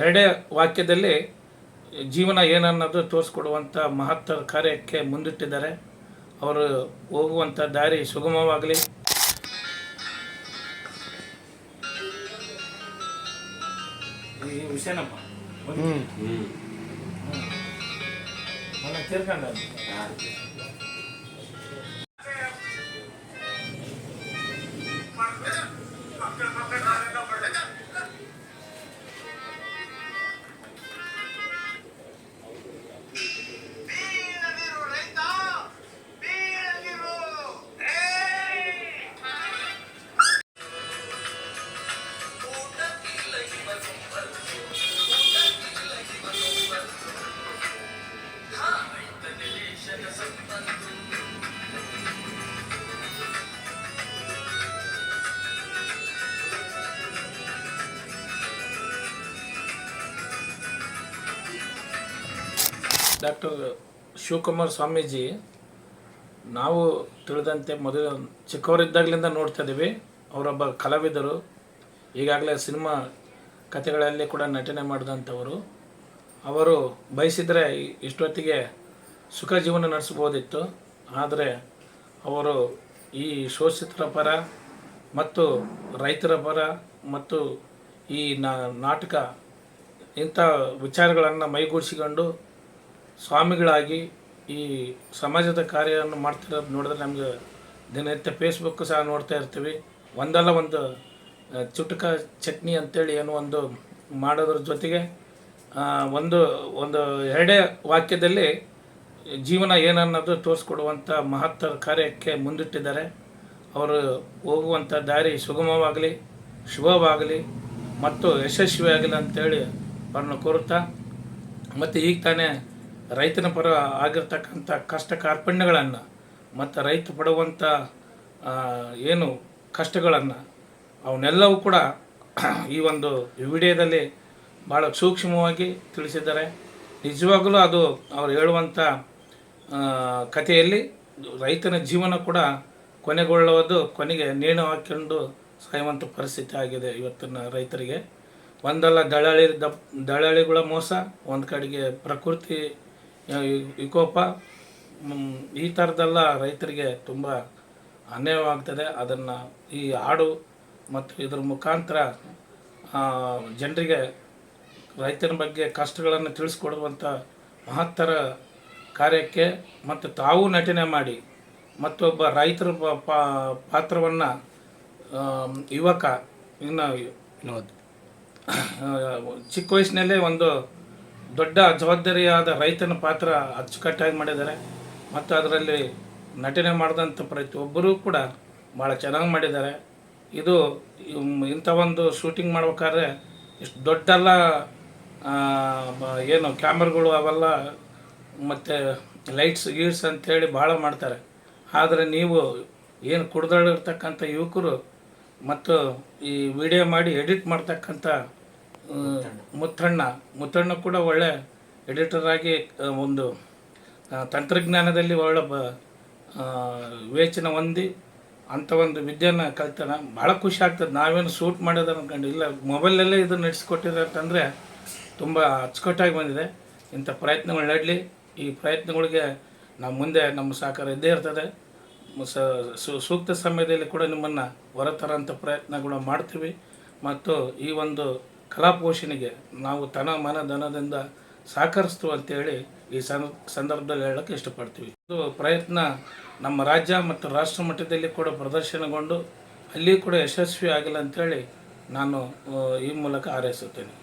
ಎರಡೇ ವಾಕ್ಯದಲ್ಲಿ ಜೀವನ ಏನನ್ನೋದು ತೋರಿಸ್ಕೊಡುವಂಥ ಮಹತ್ತರ ಕಾರ್ಯಕ್ಕೆ ಮುಂದಿಟ್ಟಿದ್ದಾರೆ. ಅವರು ಹೋಗುವಂಥ ದಾರಿ ಸುಗಮವಾಗಲಿ. ಈ ವಿಷಯನಪ್ಪ ತಿರ್ಕೊಂಡ ಬೀಳದಿರು ಡಾಕ್ಟರ್ ಶಿವಕುಮಾರ್ ಸ್ವಾಮೀಜಿ, ನಾವು ತಿಳಿದಂತೆ ಮೊದಲು ಚಿಕ್ಕವರಿದ್ದಾಗಲಿಂದ ನೋಡ್ತಾ ಇದ್ದೀವಿ. ಅವರೊಬ್ಬ ಕಲಾವಿದರು, ಈಗಾಗಲೇ ಸಿನಿಮಾ ಕಥೆಗಳಲ್ಲಿ ಕೂಡ ನಟನೆ ಮಾಡಿದಂಥವರು. ಅವರು ಬಯಸಿದರೆ ಇಷ್ಟೊತ್ತಿಗೆ ಸುಖ ಜೀವನ ನಡೆಸ್ಬೋದಿತ್ತು ಆದರೆ ಅವರು ಈ ಶೋಷಿತರ ಪರ ಮತ್ತು ರೈತರ ಪರ ಮತ್ತು ಈ ನಾಟಕ ಇಂಥ ವಿಚಾರಗಳನ್ನು ಮೈಗೂಡಿಸಿಕೊಂಡು ಸ್ವಾಮಿಗಳಾಗಿ ಈ ಸಮಾಜದ ಕಾರ್ಯವನ್ನು ಮಾಡ್ತಿರೋದು ನೋಡಿದ್ರೆ ನಮಗೆ ದಿನನಿತ್ಯ ಫೇಸ್ಬುಕ್ ಸಹ ನೋಡ್ತಾ ಇರ್ತೀವಿ. ಒಂದಲ್ಲ ಒಂದು ಚುಟುಕ ಚಟ್ನಿ ಅಂತೇಳಿ ಏನೋ ಒಂದು ಮಾಡೋದ್ರ ಜೊತೆಗೆ ಒಂದು ಒಂದು ಎರಡೇ ವಾಕ್ಯದಲ್ಲಿ ಜೀವನ ಏನನ್ನೋದು ತೋರಿಸ್ಕೊಡುವಂಥ ಮಹತ್ತರ ಕಾರ್ಯಕ್ಕೆ ಮುಂದಿಟ್ಟಿದ್ದಾರೆ. ಅವರು ಹೋಗುವಂಥ ದಾರಿ ಸುಗಮವಾಗಲಿ, ಶುಭವಾಗಲಿ ಮತ್ತು ಯಶಸ್ವಿಯಾಗಲಿ ಅಂತೇಳಿ ಅವ್ರನ್ನ ಕೋರುತ್ತಾ, ಮತ್ತು ಈಗ ತಾನೇ ರೈತನ ಪರ ಆಗಿರ್ತಕ್ಕಂಥ ಕಷ್ಟ ಕಾರ್ಪಣ್ಯಗಳನ್ನು ಮತ್ತು ರೈತ ಪಡುವಂಥ ಏನು ಕಷ್ಟಗಳನ್ನು ಅವನ್ನೆಲ್ಲವೂ ಕೂಡ ಈ ಒಂದು ವಿಡಿಯೋದಲ್ಲಿ ಭಾಳ ಸೂಕ್ಷ್ಮವಾಗಿ ತಿಳಿಸಿದ್ದಾರೆ. ನಿಜವಾಗಲೂ ಅದು ಅವ್ರು ಹೇಳುವಂಥ ಕಥೆಯಲ್ಲಿ ರೈತನ ಜೀವನ ಕೂಡ ಕೊನೆಗೊಳ್ಳುವುದು ಕೊನೆಗೆ ನೇಣು ಹಾಕ್ಕೊಂಡು ಸಾಯುವಂಥ ಪರಿಸ್ಥಿತಿ ಆಗಿದೆ ಇವತ್ತಿನ ರೈತರಿಗೆ. ಒಂದಲ್ಲ ದಳ್ಳಾಳಿ ದಪ್ ದಳ್ಳಾಳಿಗಳ ಮೋಸ, ಒಂದು ಕಡೆಗೆ ಪ್ರಕೃತಿ ವಿಕೋಪ ಈ ಥರದ್ದೆಲ್ಲ ರೈತರಿಗೆ ತುಂಬ ಅನ್ಯಾಯವಾಗ್ತದೆ ಅದನ್ನು ಈ ಹಾಡು ಮತ್ತು ಇದರ ಮುಖಾಂತರ ಜನರಿಗೆ ರೈತರ ಬಗ್ಗೆ ಕಷ್ಟಗಳನ್ನು ತಿಳಿಸ್ಕೊಡುವಂಥ ಮಹತ್ತರ ಕಾರ್ಯಕ್ಕೆ ಮತ್ತು ತಾವು ನಟನೆ ಮಾಡಿ ಮತ್ತೊಬ್ಬ ರೈತರ ಪಾತ್ರವನ್ನು ಯುವಕ ಇನ್ನು ಚಿಕ್ಕ ವಯಸ್ಸಿನಲ್ಲೇ ಒಂದು ದೊಡ್ಡ ಜವಾಬ್ದಾರಿಯಾದ ರೈತನ ಪಾತ್ರ ಅಚ್ಚುಕಟ್ಟಾಗಿ ಮಾಡಿದ್ದಾರೆ. ಮತ್ತು ಅದರಲ್ಲಿ ನಟನೆ ಮಾಡಿದಂಥ ಪ್ರತಿಯೊಬ್ಬರೂ ಕೂಡ ಭಾಳ ಚೆನ್ನಾಗಿ ಮಾಡಿದ್ದಾರೆ. ಇದು ಇಂಥ ಒಂದು ಶೂಟಿಂಗ್ ಮಾಡ್ಬೇಕಾದ್ರೆ ಇಷ್ಟು ದೊಡ್ಡಲ್ಲ ಏನು ಕ್ಯಾಮ್ರಾಗಳು ಅವೆಲ್ಲ ಮತ್ತು ಲೈಟ್ಸ್, ಗೀಟ್ಸ್ ಅಂತೇಳಿ ಭಾಳ ಮಾಡ್ತಾರೆ. ಆದರೆ ನೀವು ಏನು ಕುಡ್ದಳಿರ್ತಕ್ಕಂಥ ಯುವಕರು ಮತ್ತು ಈ ವಿಡಿಯೋ ಮಾಡಿ ಎಡಿಟ್ ಮಾಡ್ತಕ್ಕಂಥ ಮುತ್ತಣ್ಣ. ಮುತ್ತಣ್ಣ. ಕೂಡ ಒಳ್ಳೆ ಎಡಿಟರ್ ಆಗಿ ಒಂದು ತಂತ್ರಜ್ಞಾನದಲ್ಲಿ ಒಳ್ಳೆ, ಬ ವಿವೇಚನೆ ಹೊಂದಿ ಅಂಥ ಒಂದು ವಿದ್ಯೆನ ಕಲ್ತಾನೆ. ಭಾಳ ಖುಷಿ ಆಗ್ತದೆ. ನಾವೇನು ಶೂಟ್ ಮಾಡೋದು ಅನ್ಕೊಂಡು, ಇಲ್ಲ, ಮೊಬೈಲಲ್ಲೇ ಇದು ನಡೆಸ್ಕೊಟ್ಟಿದ್ರೆ ಅಂತಂದರೆ ತುಂಬ ಅಚ್ಚುಕಟ್ಟಾಗಿ ಬಂದಿದೆ. ಇಂಥ ಪ್ರಯತ್ನಗಳು ನಡಲಿ ಈ ಪ್ರಯತ್ನಗಳಿಗೆ ನಾವು ಮುಂದೆ ನಮ್ಮ ಸಹಕಾರ ಇದ್ದೇ ಇರ್ತದೆ. ಸೂಕ್ತ ಸಮಯದಲ್ಲಿ ಕೂಡ ನಿಮ್ಮನ್ನು ಹೊರತರೋಂಥ ಪ್ರಯತ್ನ ಕೂಡ ಮಾಡ್ತೀವಿ. ಮತ್ತು ಈ ಒಂದು ಕಲಾ ಪೋಷಣೆಗೆ ನಾವು ತನ ಮನ ಧನದಿಂದ ಸಹಕರಿಸ್ತು ಅಂತೇಳಿ ಈ ಸಂದರ್ಭದಲ್ಲಿ ಹೇಳಕ್ಕೆ ಇಷ್ಟಪಡ್ತೀವಿ. ಇದು ಪ್ರಯತ್ನ ನಮ್ಮ ರಾಜ್ಯ ಮತ್ತು ರಾಷ್ಟ್ರ ಮಟ್ಟದಲ್ಲಿ ಕೂಡ ಪ್ರದರ್ಶನಗೊಂಡು ಅಲ್ಲಿ ಕೂಡ ಯಶಸ್ವಿ ಆಗಿಲ್ಲ ಅಂತೇಳಿ ನಾನು ಈ ಮೂಲಕ ಹಾರೈಸುತ್ತೇನೆ.